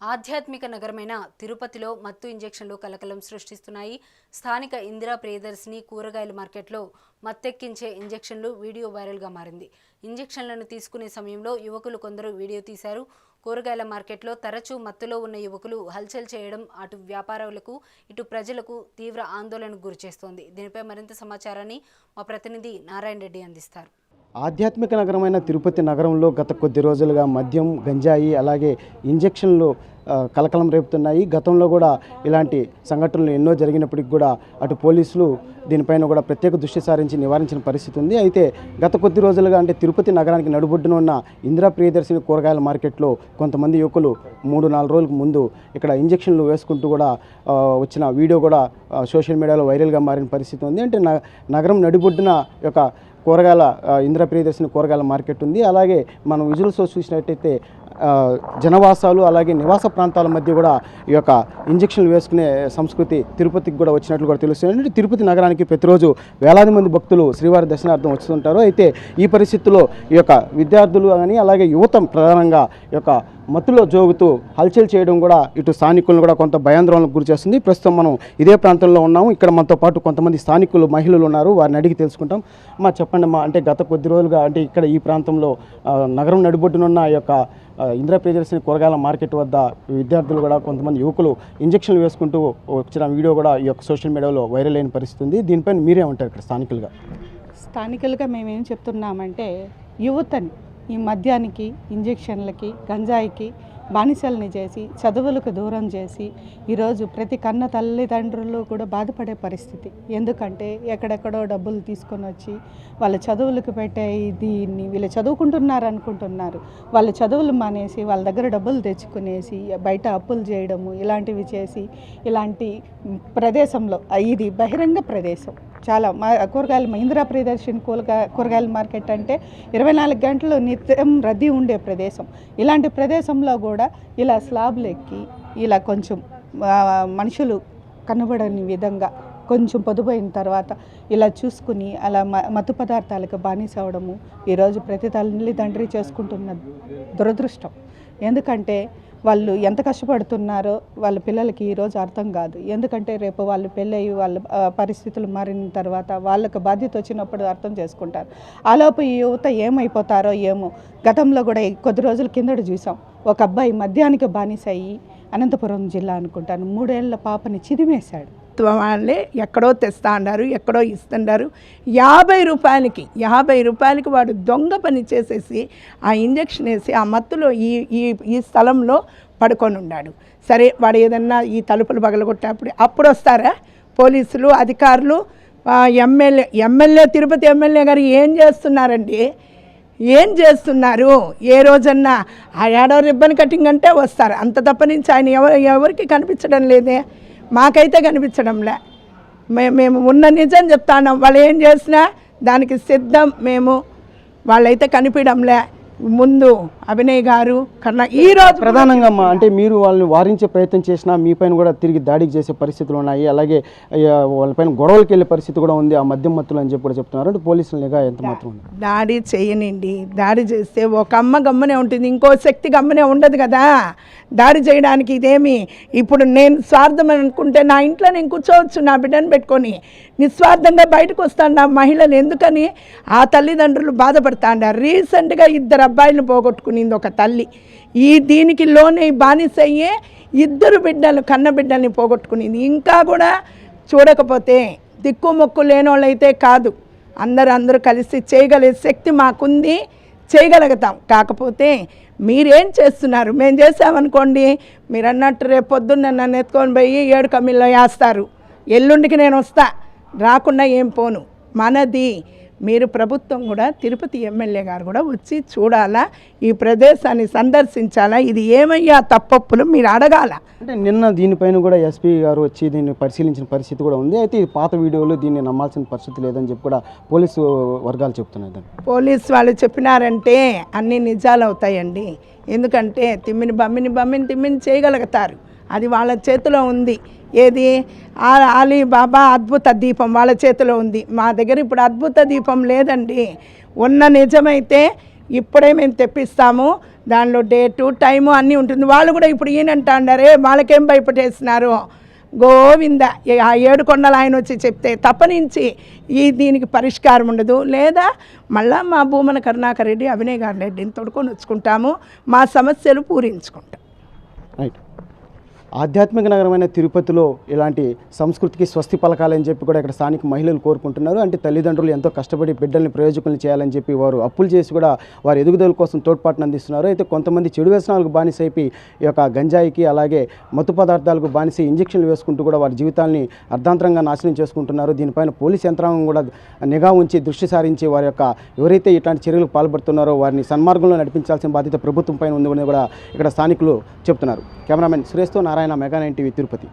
ఆధ్యాత్మిక నగరమైన తిరుపతిలో మత్తు ఇంజెక్షన్లు కలకలం సృష్టిస్తున్నాయి. స్థానిక ఇందిరా ప్రియదర్శిని కూరగాయల మార్కెట్లో మత్తెక్కించే ఇంజెక్షన్లు వీడియో వైరల్గా మారింది. ఇంజెక్షన్లను తీసుకునే సమయంలో యువకులు కొందరు వీడియో తీశారు. కూరగాయల మార్కెట్లో తరచూ మత్తులో ఉన్న యువకులు హల్చల్ చేయడం అటు వ్యాపారులకు ఇటు ప్రజలకు తీవ్ర ఆందోళనకు గురిచేస్తోంది. దీనిపై మరింత సమాచారాన్ని మా ప్రతినిధి నారాయణ రెడ్డి అందిస్తారు. ఆధ్యాత్మిక నగరమైన తిరుపతి నగరంలో గత కొద్ది రోజులుగా మద్యం గంజాయి అలాగే ఇంజెక్షన్లు కలకలం రేపుతున్నాయి. గతంలో కూడా ఇలాంటి సంఘటనలు ఎన్నో జరిగినప్పటికి కూడా అటు పోలీసులు దీనిపైన కూడా ప్రత్యేక దృష్టి సారించి నివారించిన పరిస్థితి ఉంది. అయితే గత కొద్ది రోజులుగా అంటే తిరుపతి నగరానికి నడుబొడ్డున ఉన్న ఇందిరా ప్రియదర్శిని కూరగాయల మార్కెట్లో కొంతమంది యువకులు మూడు నాలుగు రోజులకు ముందు ఇక్కడ ఇంజెక్షన్లు వేసుకుంటూ కూడా వచ్చిన వీడియో కూడా సోషల్ మీడియాలో వైరల్గా మారిన పరిస్థితి ఉంది. అంటే న- నగరం నడిబొడ్డున యొక్క కూరగాయల ఆ, ఇందిరా ప్రియదర్శిని కూరగాయల మార్కెట్ ఉంది. అలాగే మనం విజువల్స్లో చూసినట్టయితే జనవాసాలు అలాగే నివాస ప్రాంతాల మధ్య కూడా ఈ యొక్క ఇంజక్షన్లు వేసుకునే సంస్కృతి తిరుపతికి కూడా వచ్చినట్లు కూడా తెలుస్తుంది. తిరుపతి నగరానికి ప్రతిరోజు వేలాది మంది భక్తులు శ్రీవారి దర్శనార్థం వస్తుంటారు. అయితే ఈ పరిస్థితుల్లో ఈ యొక్క విద్యార్థులు కానీ అలాగే యువత ప్రధానంగా ఈ యొక్క మత్తులో జోగుతూ హల్చల్ చేయడం కూడా ఇటు స్థానికులను కూడా కొంత భయాందోళనకు గురి చేస్తుంది. ప్రస్తుతం మనం ఇదే ప్రాంతంలో ఉన్నాము. ఇక్కడ మనతో పాటు కొంతమంది స్థానికులు మహిళలు ఉన్నారు. వారిని అడిగి తెలుసుకుంటాం. మా చెప్పండి మా అంటే గత కొద్ది రోజులుగా అంటే ఇక్కడ ఈ ప్రాంతంలో నగరం నడిబొడ్డునున్న ఈ యొక్క ఆ, ఇందిరా ప్రియదర్శిని కూరగాయల మార్కెట్ వద్ద విద్యార్థులు కూడా కొంతమంది యువకులు ఇంజక్షన్లు వేసుకుంటూ వచ్చిన వీడియో కూడా ఈ యొక్క సోషల్ మీడియాలో వైరల్ అయిన పరిస్థితి ఉంది. దీనిపైన మీరే ఉంటారు ఇక్కడ స్థానికులుగా? స్థానికులుగా మేమేం చెప్తున్నామంటే యువతని ఈ మద్యానికి ఇంజెక్షన్లకి గంజాయికి బానిసల్ని చేసి చదువులకు దూరం చేసి ఈరోజు ప్రతి కన్న తల్లిదండ్రులు కూడా బాధపడే పరిస్థితి. ఎందుకంటే ఎక్కడెక్కడో డబ్బులు తీసుకొని వచ్చి వాళ్ళ చదువులకు పెట్టే దీన్ని వీళ్ళు చదువుకుంటున్నారు అనుకుంటున్నారు వాళ్ళ చదువులు మానేసి వాళ్ళ దగ్గర డబ్బులు తెచ్చుకునేసి బయట అప్పులు చేయడము ఇలాంటివి చేసి ఇలాంటి ప్రదేశంలో ఇది బహిరంగ ప్రదేశం. చాలా మా కూరగాయల ఇందిరా ప్రియదర్శిని కూరగా కూరగాయల మార్కెట్ అంటే ఇరవై నాలుగు గంటలు నిత్యం రద్దీ ఉండే ప్రదేశం. ఇలాంటి ప్రదేశంలో కూడా ఇలా స్లాబ్లు ఎక్కి ఇలా కొంచెం మనుషులు కనబడని విధంగా కొంచెం పొదుపైన తర్వాత ఇలా చూసుకుని అలా మ మత్తు పదార్థాలకు బానిసవడము ఈరోజు ప్రతి తల్లిదండ్రి చేసుకుంటున్న దురదృష్టం. ఎందుకంటే వాళ్ళు ఎంత కష్టపడుతున్నారో వాళ్ళ పిల్లలకి ఈరోజు అర్థం కాదు. ఎందుకంటే రేపు వాళ్ళు పెళ్ళయి వాళ్ళ పరిస్థితులు మారిన తర్వాత వాళ్ళకు బాధ్యత వచ్చినప్పుడు అర్థం చేసుకుంటారు. ఆలోపు ఈ యువత ఏమైపోతారో ఏమో. గతంలో కూడా కొద్ది రోజుల కిందట చూసాం. ఒక అబ్బాయి మద్యానికి బానిస అయ్యి అనంతపురం జిల్లా అనుకుంటాను. మూడేళ్ళ పాపని చిదిమేశాడు. వాళ్ళే ఎక్కడో తెస్తా అన్నారు ఎక్కడో ఇస్తున్నారు యాభై రూపాయలకి యాభై రూపాయలకి వాడు దొంగ పని చేసేసి ఆ ఇంజక్షన్ వేసి ఆ మత్తులో ఈ ఈ ఈ స్థలంలో పడుకొని ఉన్నాడు సరే వాడు ఏదన్నా ఈ తలుపులు పగలగొట్టేప్పుడు అప్పుడు వస్తారా పోలీసులు అధికారులు ఎమ్మెల్యే ఎమ్మెల్యే తిరుపతి ఎమ్మెల్యే గారు ఏం చేస్తున్నారండి? ఏం చేస్తున్నారు? ఏ రోజన్నా ఆ ఏడో రిబ్బన్ కటింగ్ అంటే వస్తారు. అంత తప్ప నుంచి ఆయన ఎవరు ఎవరికి కనిపించడం లేదే? మాకైతే కనిపించడంలే. మే మేము ఉన్న నిజం చెప్తాను వాళ్ళు ఏం చేసినా దానికి సిద్ధం. మేము వాళ్ళైతే కనిపించడంలే. ముందు అభినయ్ గారు కన్నా ఈ రోజు ప్రధానంగా అమ్మా అంటే మీరు వాళ్ళని వారించే ప్రయత్నం చేసినా మీ పైన కూడా తిరిగి దాడికి చేసే పరిస్థితులు ఉన్నాయి. అలాగే వాళ్ళపైన గొడవలకు వెళ్ళే పరిస్థితి కూడా ఉంది. ఆ మద్యం మత్తులు అని చెప్పి కూడా చెప్తున్నారు. అంటే పోలీసుల నిఘా ఎంత మాత్రం ఉంది? దాడి చేయనండి. దాడి చేస్తే ఒక అమ్మ గమ్మనే ఉంటుంది. ఇంకో శక్తి గమ్మనే ఉండదు కదా. దాడి చేయడానికి ఇదేమి? ఇప్పుడు నేను స్వార్థం అనుకుంటే నా ఇంట్లో నేను కూర్చోవచ్చు నా బిడ్డను పెట్టుకొని. నిస్వార్థంగా బయటకు వస్తాను నా మహిళలు. ఎందుకని? ఆ తల్లిదండ్రులు బాధపడతాండ రీసెంట్గా ఇద్దరు అబ్బాయిని పోగొట్టుకునింది ఒక తల్లి. ఈ దీనికి లోనై బానిసయ్యే ఇద్దరు బిడ్డలు కన్న బిడ్డల్ని పోగొట్టుకునింది. ఇంకా కూడా చూడకపోతే దిక్కుమొక్కు లేనోళ్ళైతే కాదు. అందరూ అందరూ కలిసి చేయగలిగే శక్తి మాకుంది చేయగలుగుతాం. కాకపోతే మీరేం చేస్తున్నారు? మేము చేసామనుకోండి మీరు అన్నట్టు రేపు పొద్దున్న నన్ను ఎత్తుకొని పోయి ఏడు కమ్మిల్లో వేస్తారు. ఎల్లుండికి నేను వస్తా. రాకుండా ఏం పోను. మనది మీరు ప్రభుత్వం కూడా తిరుపతి ఎమ్మెల్యే గారు కూడా వచ్చి చూడాలా ఈ ప్రదేశాన్ని సందర్శించాలా ఇది ఏమయ్యా తప్పప్పులు మీరు అడగాల? అంటే నిన్న దీనిపైన కూడా ఎస్పీ గారు వచ్చి దీన్ని పరిశీలించిన పరిస్థితి కూడా ఉంది. అయితే ఇది పాత వీడియోలు దీన్ని నమ్మాల్సిన పరిస్థితి లేదని చెప్పి కూడా పోలీసు వర్గాలు చెప్తున్నాయి పోలీస్ వాళ్ళు చెప్పినారంటే అన్ని నిజాలు అవుతాయండి. ఎందుకంటే తిమ్మిని బమ్మిని బమ్మిని తిమ్మిని చేయగలుగుతారు. అది వాళ్ళ చేతిలో ఉంది. ఏది? అలీ బాబా అద్భుత దీపం వాళ్ళ చేతిలో ఉంది. మా దగ్గర ఇప్పుడు అద్భుత దీపం లేదండి. ఉన్న నిజమైతే ఇప్పుడే మేము తెప్పిస్తాము. దానిలో డేటు టైము అన్నీ ఉంటుంది. వాళ్ళు కూడా ఇప్పుడు ఈయనంటా అన్నారే వాళ్ళకేం భయపడేస్తున్నారు గోవింద ఏ- ఆ ఏడు కొండలు ఆయన వచ్చి చెప్తే తప్పనించి ఈ దీనికి పరిష్కారం ఉండదు. లేదా మళ్ళా మా భూమన కరుణాకర్ రెడ్డి అభినయ్ గారి రెడ్డిని తొడుకొని వచ్చుకుంటాము. మా సమస్యలు పూరించుకుంటాం. రైట్. ఆధ్యాత్మిక నగరమైన తిరుపతిలో ఇలాంటి సంస్కృతికి స్వస్తి పలకాలని చెప్పి కూడా ఇక్కడ స్థానిక మహిళలు కోరుకుంటున్నారు. అంటే తల్లిదండ్రులు ఎంతో కష్టపడి బిడ్డల్ని ప్రయోజకులను చేయాలని చెప్పి వారు అప్పులు చేసి కూడా వారి ఎదుగుదల కోసం తోడ్పాటును అందిస్తున్నారు. అయితే కొంతమంది చెడు వ్యసనాలకు బానిసైపి ఈ యొక్క గంజాయికి అలాగే మత్తు పదార్థాలకు బానిస ఇంజక్షన్లు వేసుకుంటూ కూడా వారి జీవితాల్ని అర్ధాంతరంగా నాశనం చేసుకుంటున్నారు. దీనిపైన పోలీస్ యంత్రాంగం కూడా నిఘా ఉంచి దృష్టి సారించి వారి యొక్క ఎవరైతే ఇట్లాంటి చర్యలకు పాల్పడుతున్నారో వారిని సన్మార్గంలో నడిపించాల్సిన బాధ్యత ప్రభుత్వం పైన ఉంది కూడా ఇక్కడ స్థానికులు చెప్తున్నారు. Cameraman సురేష్తో Narayana mega nine TV Tirupati.